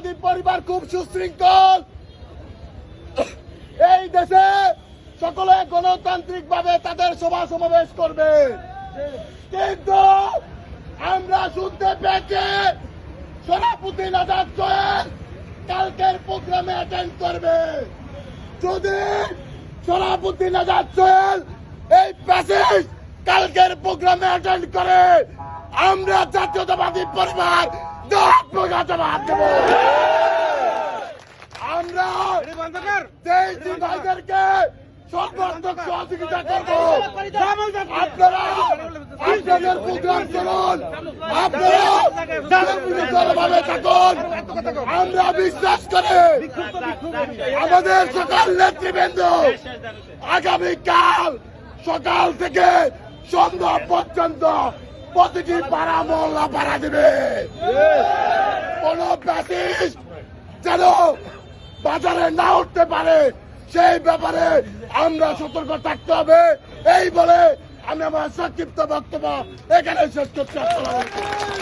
জাতীয়তাবাদী পরিবার খুব সুশৃঙ্খল। এই দেশে সকলে গণতান্ত্রিক ভাবে তাদের সভা সমাবেশ করবে। কিন্তু আমরা শুনতে পেয়েছি সভাপতি নাজাদ জয়েল কালকের প্রোগ্রামে অ্যাটেন্ড করবে। যদি সভাপতি নাজাদ জয়েল এই প্যাসেজ কালকের প্রোগ্রামে অ্যাটেন্ড করে, আমরা জাতীয়তাবাদী পরিবার প্রকাশ জবাব দেব আমরা দেশি ভাইদেরকে সর্বাত্মক সহযোগিতা করব। আপনারা আপনাদের প্রোগ্রাম চলুন, আপনারা থাকুন। আমরা বিশ্বাস করি আমাদের সকল নেতৃবৃন্দ আগামীকাল সকাল থেকে সন্ধ্যা পর্যন্ত প্রতিটি পাড়া মহল্লা পাড়া দেবে। কোন প্যাসিস্ট যেন বাজারে না উঠতে পারে, সেই ব্যাপারে আমরা সতর্ক থাকতে হবে এই বলে আমি আমার সংক্ষিপ্ত বক্তব্য এখানে শেষ আলাইকুম।